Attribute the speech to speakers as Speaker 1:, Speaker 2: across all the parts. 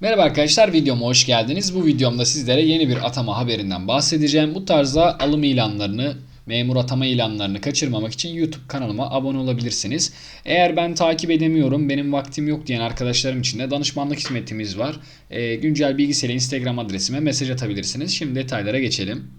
Speaker 1: Merhaba arkadaşlar videoma hoş geldiniz. Bu videomda sizlere yeni bir atama haberinden bahsedeceğim. Bu tarzda alım ilanlarını, memur atama ilanlarını kaçırmamak için YouTube kanalıma abone olabilirsiniz. Eğer ben takip edemiyorum, benim vaktim yok diyen arkadaşlarım için de danışmanlık hizmetimiz var. Ee, güncel bilgisayarı Instagram adresime mesaj atabilirsiniz. Şimdi detaylara geçelim.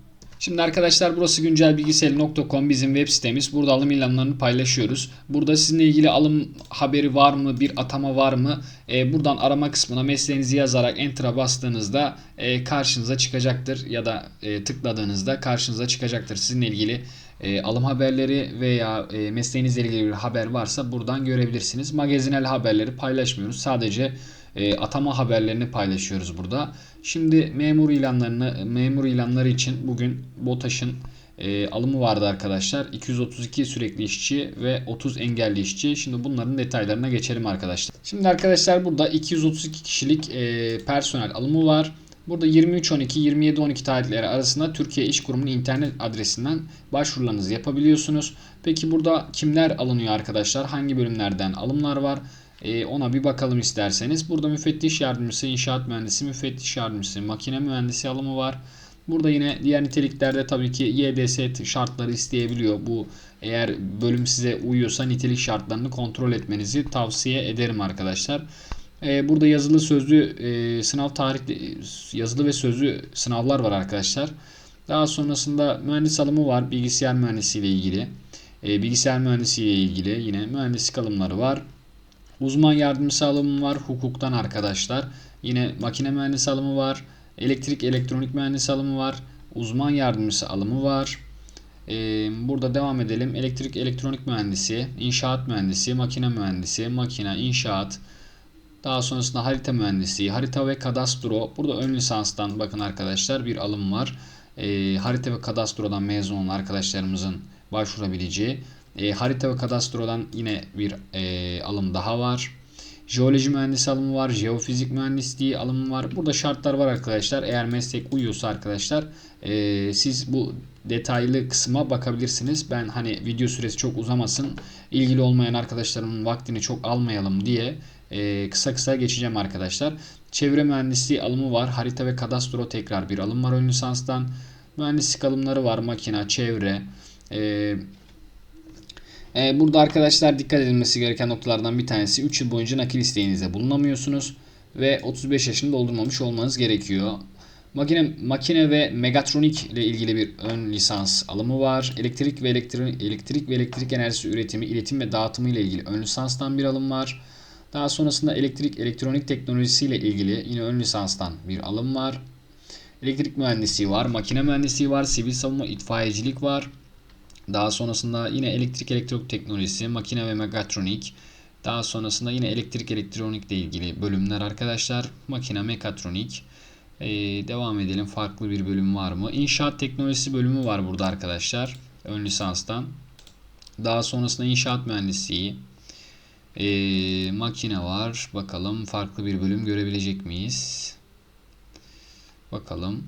Speaker 1: Şimdi arkadaşlar burası güncelbilgisayar.com bizim web sitemiz. Burada alım ilanlarını paylaşıyoruz. Burada sizinle ilgili alım haberi var mı, bir atama var mı? Ee, buradan arama kısmına mesleğinizi yazarak enter'a bastığınızda e, karşınıza çıkacaktır. Ya da e, tıkladığınızda karşınıza çıkacaktır. Sizinle ilgili e, alım haberleri veya e, mesleğinizle ilgili bir haber varsa buradan görebilirsiniz. Magazinel haberleri paylaşmıyoruz. Sadece e, atama haberlerini paylaşıyoruz burada. Şimdi memur ilanlarını memur ilanları için bugün BOTAŞ'ın e, alımı vardı arkadaşlar. 232 sürekli işçi ve 30 engelli işçi. Şimdi bunların detaylarına geçelim arkadaşlar. Şimdi arkadaşlar burada 232 kişilik e, personel alımı var. Burada 23-12-27-12 tarihleri arasında Türkiye İş Kurumu'nun internet adresinden başvurularınızı yapabiliyorsunuz. Peki burada kimler alınıyor arkadaşlar? Hangi bölümlerden alımlar var? Ee, ona bir bakalım isterseniz. Burada müfettiş yardımcısı, inşaat mühendisi, müfettiş yardımcısı, makine mühendisi alımı var. Burada yine diğer niteliklerde tabii ki YDS şartları isteyebiliyor. Bu eğer bölüm size uyuyorsa nitelik şartlarını kontrol etmenizi tavsiye ederim arkadaşlar. Ee, burada yazılı sözlü e, sınav tarih yazılı ve sözlü sınavlar var arkadaşlar. Daha sonrasında mühendis alımı var bilgisayar mühendisiyle ilgili. E, bilgisayar mühendisiyle ilgili yine mühendislik alımları var. Uzman yardımcısı alımı var hukuktan arkadaşlar. Yine makine mühendisi alımı var. Elektrik elektronik mühendisi alımı var. Uzman yardımcısı alımı var. Ee, burada devam edelim. Elektrik elektronik mühendisi, inşaat mühendisi, makine mühendisi, makine, inşaat. Daha sonrasında harita mühendisi, harita ve kadastro. Burada ön lisanstan bakın arkadaşlar bir alım var. Ee, harita ve kadastrodan mezun olan arkadaşlarımızın başvurabileceği. E, harita ve kadastrodan yine bir e, alım daha var. Jeoloji mühendisi alımı var. Jeofizik mühendisliği alımı var. Burada şartlar var arkadaşlar. Eğer meslek uyuyorsa arkadaşlar e, siz bu detaylı kısma bakabilirsiniz. Ben hani video süresi çok uzamasın. ilgili olmayan arkadaşlarımın vaktini çok almayalım diye e, kısa kısa geçeceğim arkadaşlar. Çevre mühendisliği alımı var. Harita ve kadastro tekrar bir alım var ön lisanstan. Mühendislik alımları var. Makina, çevre, e, ee, burada arkadaşlar dikkat edilmesi gereken noktalardan bir tanesi 3 yıl boyunca nakil isteğinizde bulunamıyorsunuz ve 35 yaşını doldurmamış olmanız gerekiyor. Makine, makine ve megatronik ile ilgili bir ön lisans alımı var. Elektrik ve elektrik, elektrik ve elektrik enerjisi üretimi, iletim ve dağıtımı ile ilgili ön lisanstan bir alım var. Daha sonrasında elektrik elektronik teknolojisi ile ilgili yine ön lisanstan bir alım var. Elektrik mühendisliği var, makine mühendisliği var, sivil savunma itfaiyecilik var. Daha sonrasında yine elektrik elektronik teknolojisi, makine ve megatronik. Daha sonrasında yine elektrik elektronik ile ilgili bölümler arkadaşlar. Makine mekatronik. Ee, devam edelim. Farklı bir bölüm var mı? İnşaat teknolojisi bölümü var burada arkadaşlar. Ön lisanstan. Daha sonrasında inşaat mühendisliği. Ee, makine var. Bakalım farklı bir bölüm görebilecek miyiz? Bakalım.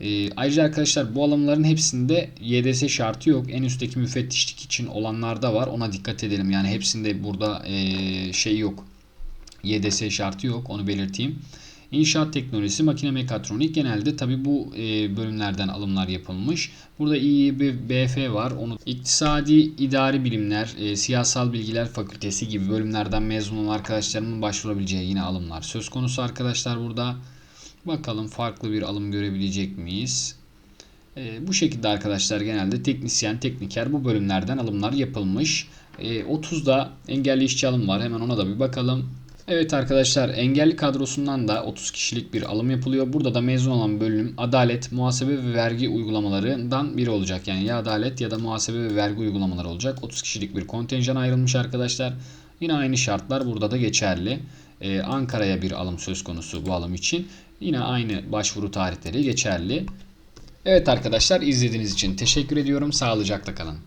Speaker 1: E, ayrıca arkadaşlar bu alımların hepsinde YDS şartı yok. En üstteki müfettişlik için olanlarda var. Ona dikkat edelim. Yani hepsinde burada e, şey yok. YDS şartı yok. Onu belirteyim. İnşaat teknolojisi, makine mekatronik genelde tabi bu e, bölümlerden alımlar yapılmış. Burada İİB, BF var. Onu iktisadi idari bilimler, e, siyasal bilgiler fakültesi gibi bölümlerden mezun olan arkadaşlarımın başvurabileceği yine alımlar söz konusu arkadaşlar burada. Bakalım farklı bir alım görebilecek miyiz? E, bu şekilde arkadaşlar genelde teknisyen, tekniker bu bölümlerden alımlar yapılmış. E, 30'da engelli işçi alım var. Hemen ona da bir bakalım. Evet arkadaşlar engelli kadrosundan da 30 kişilik bir alım yapılıyor. Burada da mezun olan bölüm adalet, muhasebe ve vergi uygulamalarından biri olacak. Yani ya adalet ya da muhasebe ve vergi uygulamaları olacak. 30 kişilik bir kontenjan ayrılmış arkadaşlar. Yine aynı şartlar burada da geçerli. Ee, Ankara'ya bir alım söz konusu bu alım için. Yine aynı başvuru tarihleri geçerli. Evet arkadaşlar izlediğiniz için teşekkür ediyorum. Sağlıcakla kalın.